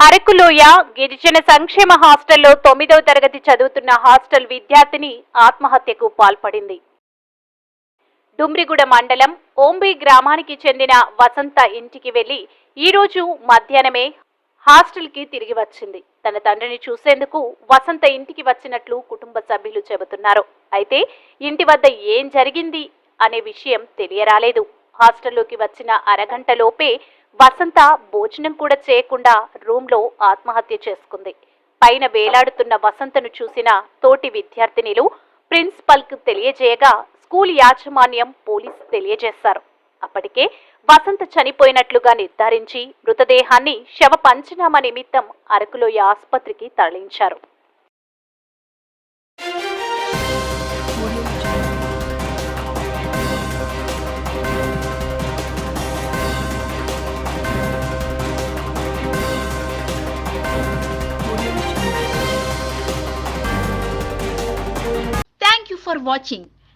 అరకులోయ గిరిజన సంక్షేమ హాస్టల్లో తొమ్మిదవ తరగతి చదువుతున్న హాస్టల్ విద్యార్థిని ఆత్మహత్యకు పాల్పడింది. డుమ్రిగూడ మండలం ఓంబి గ్రామానికి చెందిన వసంత ఇంటికి వెళ్ళి ఈరోజు మధ్యాహ్నమే హాస్టల్కి తిరిగి వచ్చింది. తన తండ్రిని చూసేందుకు వసంత ఇంటికి వచ్చినట్లు కుటుంబ సభ్యులు చెబుతున్నారు. అయితే ఇంటి వద్ద ఏం జరిగింది అనే విషయం తెలియరాలేదు. హాస్టల్లోకి వచ్చిన అరగంట లోపే వసంత భోజనం కూడా చేయకుండా రూమ్లో ఆత్మహత్య చేసుకుంది. పైన వేలాడుతున్న వసంతను చూసిన తోటి విద్యార్థినిలు ప్రిన్సిపల్కు తెలియజేయగా స్కూల్ యాజమాన్యం పోలీసు తెలియజేశారు. అప్పటికే వసంత చనిపోయినట్లుగా నిర్ధారించి మృతదేహాన్ని శవ పంచనామా నిమిత్తం అరకులోయ ఆసుపత్రికి తరలించారు. Thank you for watching